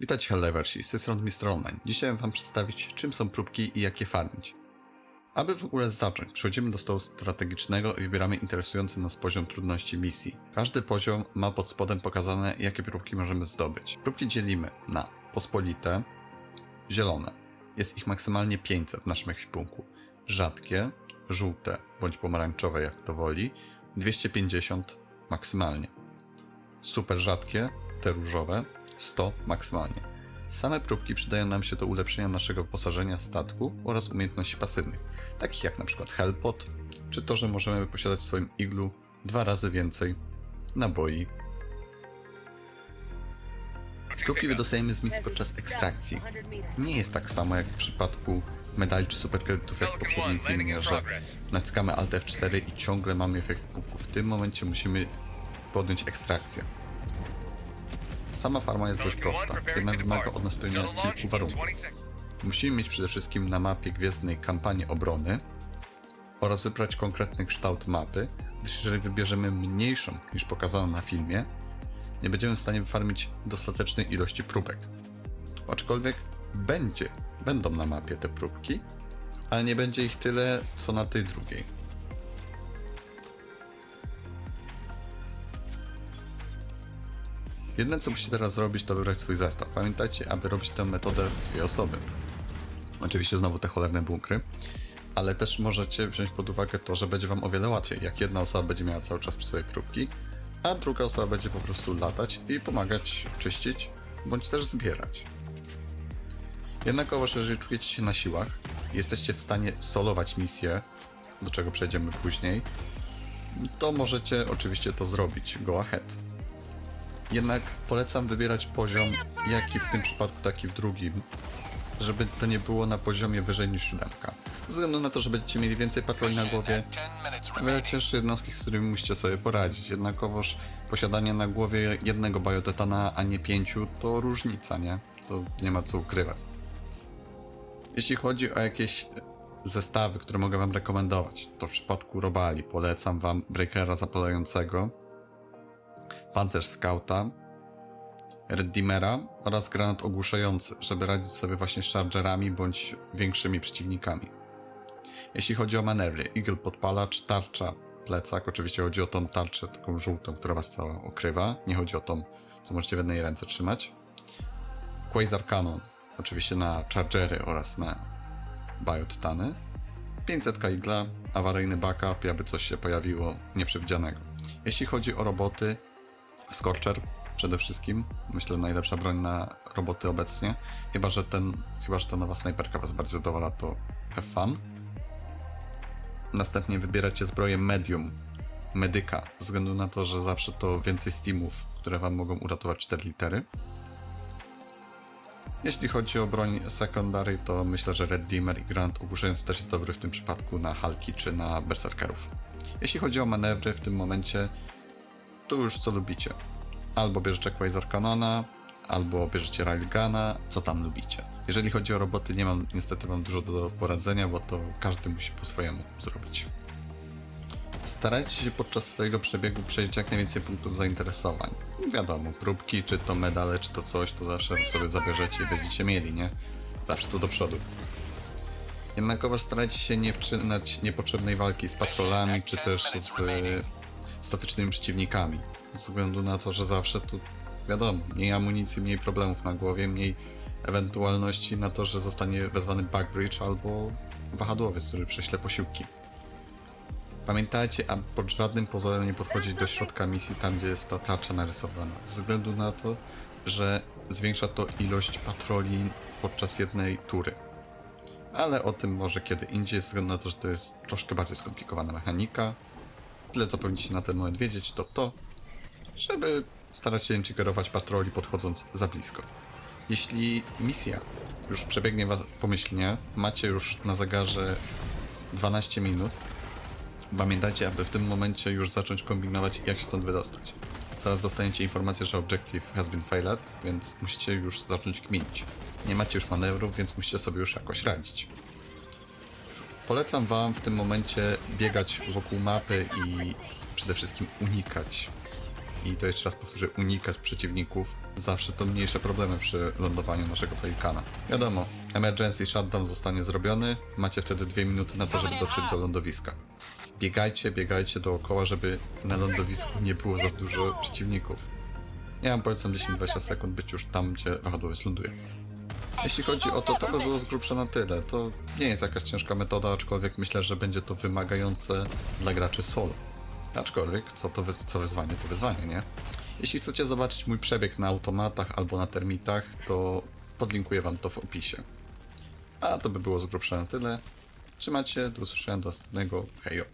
Witajcie Helleversi, z tej strony Mr. Online. Dzisiaj Wam przedstawić, czym są próbki i jak je farmić. Aby w ogóle zacząć, przechodzimy do stołu strategicznego i wybieramy interesujący nas poziom trudności misji. Każdy poziom ma pod spodem pokazane, jakie próbki możemy zdobyć. Próbki dzielimy na pospolite, zielone. Jest ich maksymalnie 500 w naszym ekwipunku. Rzadkie, żółte bądź pomarańczowe, jak to woli, 250 maksymalnie super rzadkie, te różowe, 100 maksymalnie. Same próbki przydają nam się do ulepszenia naszego wyposażenia statku oraz umiejętności pasywnych, takich jak przykład Hellpot, czy to, że możemy posiadać w swoim iglu dwa razy więcej naboi. Próbki wydostajemy z misji podczas ekstrakcji. Nie jest tak samo jak w przypadku medali czy superkredytów jak w poprzednim filmie, że naciskamy Alt F4 i ciągle mamy efekt punktów. W tym momencie musimy podjąć ekstrakcję. Sama farma jest dość prosta, jednak wymaga od nas spełnienia kilku warunków. Musimy mieć przede wszystkim na mapie gwiezdnej kampanię obrony oraz wybrać konkretny kształt mapy, gdyż jeżeli wybierzemy mniejszą niż pokazano na filmie, nie będziemy w stanie wyfarmić dostatecznej ilości próbek. Aczkolwiek będzie, będą na mapie te próbki, ale nie będzie ich tyle co na tej drugiej. Jedyne co musicie teraz zrobić to wybrać swój zestaw. Pamiętajcie, aby robić tę metodę w dwie osoby. Oczywiście znowu te cholerne bunkry, ale też możecie wziąć pod uwagę to, że będzie wam o wiele łatwiej, jak jedna osoba będzie miała cały czas przy sobie próbki, a druga osoba będzie po prostu latać i pomagać czyścić, bądź też zbierać. Jednakowoż, jeżeli czujecie się na siłach, jesteście w stanie solować misję, do czego przejdziemy później, to możecie oczywiście to zrobić, go ahead. Jednak polecam wybierać poziom, jak i w tym przypadku, tak i w drugim, żeby to nie było na poziomie wyżej niż siódemka. Ze względu na to, że będziecie mieli więcej patroli na głowie, wiele cięższe jednostki, z którymi musicie sobie poradzić. Jednakowoż posiadanie na głowie jednego biotetana, a nie pięciu, to różnica, nie? To nie ma co ukrywać. Jeśli chodzi o jakieś zestawy, które mogę Wam rekomendować, to w przypadku Robali polecam Wam Breakera zapalającego, pancerz Scouta, Redeemera oraz granat ogłuszający, żeby radzić sobie właśnie z chargerami bądź większymi przeciwnikami. Jeśli chodzi o manewry, Eagle podpalacz, tarcza, plecak, oczywiście chodzi o tą tarczę taką żółtą, która was cała okrywa, nie chodzi o tą, co możecie w jednej ręce trzymać. Quasar Cannon, oczywiście na chargery oraz na biotitany. 500 igla, awaryjny backup, aby coś się pojawiło nieprzewidzianego. Jeśli chodzi o roboty, Scorcher przede wszystkim. Myślę, najlepsza broń na roboty obecnie. Chyba, że ten, chyba, że ta nowa snajperka was bardziej zadowala, to have fun. Następnie wybieracie zbroję medium, medyka, ze względu na to, że zawsze to więcej steamów, które wam mogą uratować 4 litery. Jeśli chodzi o broń secondary, to myślę, że Red Dimmer i Grand ogłuszający też jest dobry w tym przypadku na Halki czy na Berserkerów. Jeśli chodzi o manewry, w tym momencie to już co lubicie. Albo bierzecie Quasar Canona, albo bierzecie Railguna, co tam lubicie. Jeżeli chodzi o roboty, nie mam niestety wam dużo do poradzenia, bo to każdy musi po swojemu zrobić. Starajcie się podczas swojego przebiegu przejść jak najwięcej punktów zainteresowań. Wiadomo, próbki, czy to medale, czy to coś, to zawsze sobie zabierzecie i będziecie mieli, nie? Zawsze to do przodu. Jednakowoż starajcie się nie wczynać niepotrzebnej walki z patrolami, czy też z statycznymi przeciwnikami. Ze względu na to, że zawsze tu, wiadomo, mniej amunicji, mniej problemów na głowie, mniej ewentualności na to, że zostanie wezwany backbridge albo wahadłowiec, który prześle posiłki. Pamiętajcie, aby pod żadnym pozorem nie podchodzić do środka misji, tam gdzie jest ta tarcza narysowana. Ze względu na to, że zwiększa to ilość patroli podczas jednej tury. Ale o tym może kiedy indziej, ze względu na to, że to jest troszkę bardziej skomplikowana mechanika. Tyle, co powinniście na ten moment wiedzieć, to to, żeby starać się ingerować patroli podchodząc za blisko. Jeśli misja już przebiegnie was pomyślnie, macie już na zegarze 12 minut, pamiętajcie, aby w tym momencie już zacząć kombinować, jak się stąd wydostać. Zaraz dostaniecie informację, że objective has been failed, więc musicie już zacząć kminić. Nie macie już manewrów, więc musicie sobie już jakoś radzić. Polecam Wam w tym momencie biegać wokół mapy i przede wszystkim unikać i to jeszcze raz powtórzę, unikać przeciwników. Zawsze to mniejsze problemy przy lądowaniu naszego pelikana. Wiadomo, emergency shutdown zostanie zrobiony, macie wtedy dwie minuty na to, żeby dotrzeć do lądowiska. Biegajcie, biegajcie dookoła, żeby na lądowisku nie było za dużo przeciwników. Ja wam polecam 10-20 sekund być już tam, gdzie wahadłowiec ląduje. Jeśli chodzi o to, to by było z grubsza na tyle. To nie jest jakaś ciężka metoda, aczkolwiek myślę, że będzie to wymagające dla graczy solo. Aczkolwiek, co to wyz- co wyzwanie, to wyzwanie, nie? Jeśli chcecie zobaczyć mój przebieg na automatach albo na termitach, to podlinkuję wam to w opisie. A to by było z grubsza na tyle. Trzymajcie do usłyszenia do następnego. Hejo.